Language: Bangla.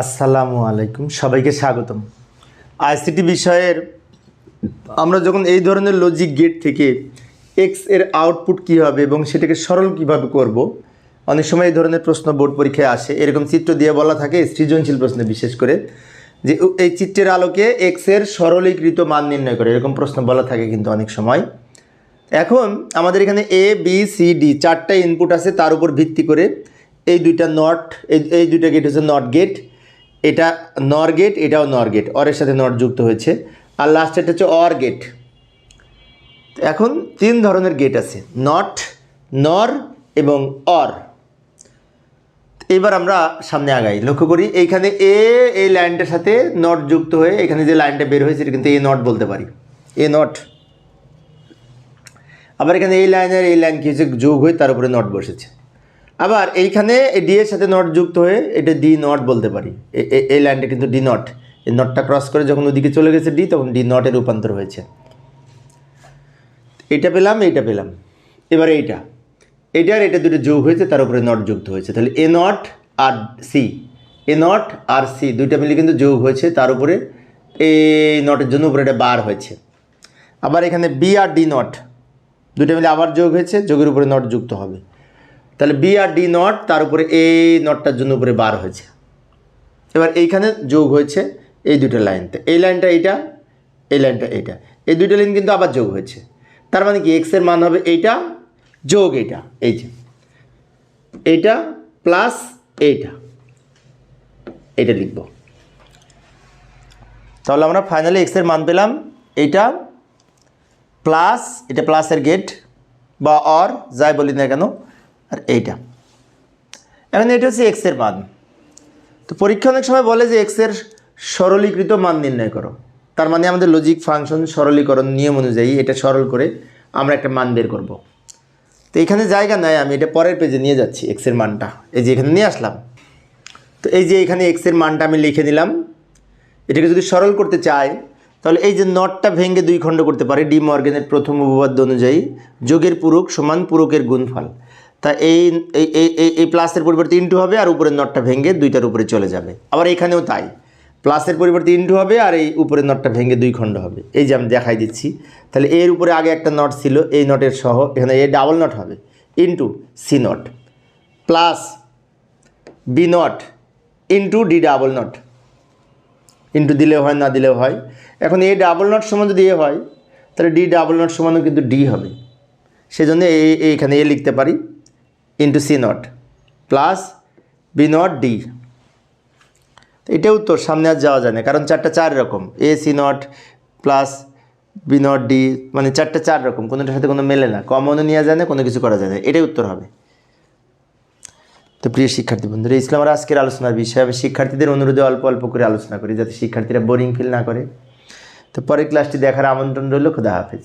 আসসালামু আলাইকুম, সবাইকে স্বাগতম। আইসিটি বিষয়ের আমরা যখন এই ধরনের লজিক গেট থেকে এক্সের আউটপুট কী হবে এবং সেটাকে সরল কীভাবে করব, অনেক সময় এই ধরনের প্রশ্ন বোর্ড পরীক্ষায় আসে। এরকম চিত্র দিয়ে বলা থাকে সৃজনশীল প্রশ্নে বিশেষ করে, যে এই চিত্রের আলোকে এক্সের সরলীকৃত মান নির্ণয় করে, এরকম প্রশ্ন বলা থাকে কিন্তু অনেক সময়। এখন আমাদের এখানে এ বি সি ডি চারটা ইনপুট আছে, তার উপর ভিত্তি করে এই দুইটা নট এই দুইটা গেট হচ্ছে নট গেট এটা নর গেট, এটাও নর গেট অরের সাথে নট যুক্ত হয়েছে। আর লাস্ট এটা হচ্ছে অর গেট। এখন তিন ধরনের গেট আছে নট নর এবং অর এবার আমরা সামনে আগাই, লক্ষ্য করি এইখানে এ, এই লাইনটার সাথে নট যুক্ত হয়ে এখানে যে লাইনটা বের হয়েছে, এটা কিন্তু এ নট বলতে পারি। এ নট আবার এখানে এই লাইনের এই লাইন কি হচ্ছে? যোগ হয়ে তার উপরে নট বসেছে। আবার এইখানে ডি এর সাথে নট যুক্ত হয়ে এটা ডি নট বলতে পারি। এ- এ- এই লাইনটা কিন্তু ডি নট এই নটটা ক্রস করে যখন ওদিকে চলে গেছে ডি তখন ডি নটে রূপান্তর হয়েছে। এইটা পেলাম এইটা পেলাম। এবার এইটা। এইটা আর এটা দুটো যোগ হয়েছে, তার উপরে নট যুক্ত হয়েছে। তাহলে এ নট আর সি এ নট আর সি দুইটা মিলে কিন্তু যোগ হয়েছে, তার উপরে এই নটের জন্য উপরে এটা বার হয়েছে। আবার এখানে বি আর ডি নট দুটো মিলে আবার যোগ হয়েছে, যোগের উপরে নট যুক্ত হবে। তাহলে বি আর ডি নট তার উপরে এ নটটার জন্য উপরে বার হয়েছে। এবার এইখানে যোগ হয়েছে এই দুটো লাইনতে এই লাইনটা এইটা, এই লাইনটা এইটা। এই দুটো লাইন কিন্তু আবার যোগ হয়েছে। তার মানে কি? এক্সের মান হবে এইটা, যোগ এইটা, এই যে। এইটা প্লাস এইটা। এইটা লিখব। তাহলে আমরা ফাইনালি এক্সের মান পেলাম এইটা প্লাস এটা প্লাসের গেট বা অর যাই বলি না কেন আর এইটা। এখন এটা হচ্ছে এক্সের মান। তো পরীক্ষা অনেক সময় বলে যে এক্সের সরলীকৃত মান নির্ণয় করো। তার মানে আমাদের লজিক ফাংশন সরলীকরণ নিয়ম অনুযায়ী এটা সরল করে আমরা একটা মান বের করব। তো এখানে জায়গা নাই, আমি এটা পরের পেজে নিয়ে যাচ্ছি এক্সের মানটা। এই যে এখানে নিয়ে আসলাম। তো এই যে এখানে এক্সের মানটা আমি লিখে দিলাম এটাকে যদি সরল করতে চাই, তাহলে এই যে নটটা ভেঙে দুই খণ্ড করতে পারে, ডি মর্গেনের প্রথম উপপাদ্য অনুযায়ী যোগের পূরক সমান পূরকের গুণফল। তা এই এই প্লাসের পরিবর্তে ইন্টু হবে আর উপরের নটটা ভেঙে দুইটার উপরে চলে যাবে। আবার এখানেও তাই। প্লাসের পরিবর্তে ইন্টু হবে আর এই উপরের নটটা ভেঙে দুই খণ্ড হবে। এই যে আমি দেখাই দিচ্ছি। তাহলে এর উপরে আগে একটা নট ছিল, এই নটের সহ, এখানে এ ডাবল নট হবে into C not plus B not into D double not into দিলেও হয়, না দিলেও হয়। এখন এ ডাবল নট সমান যদি এ হয়, তাহলে ডি ডাবল নট সমানও কিন্তু ডি হবে। সেজন্য এই এইখানে এ লিখতে পারি। Into C not plus B not D এটা উত্তর, সামনে আর যাওয়া যায় না, কারণ চারটা চার রকম A C not plus B not D মানে চারটা চার রকম কোনোটার সাথে কোনো মেলে না। কমনও নেওয়া যায় না, কোনো কিছু করা যায় না, এটাই উত্তর হবে। তো প্রিয় শিক্ষার্থী বন্ধুরা ইসলাম আর আজকের আলোচনার বিষয়। আমি শিক্ষার্থীদের অনুরোধে অল্প অল্প করে আলোচনা করি, যাতে শিক্ষার্থীরা বোরিং ফিল না করে। তো পরের ক্লাসটি দেখার আমন্ত্রণ রইল, খুদা হাফেজ।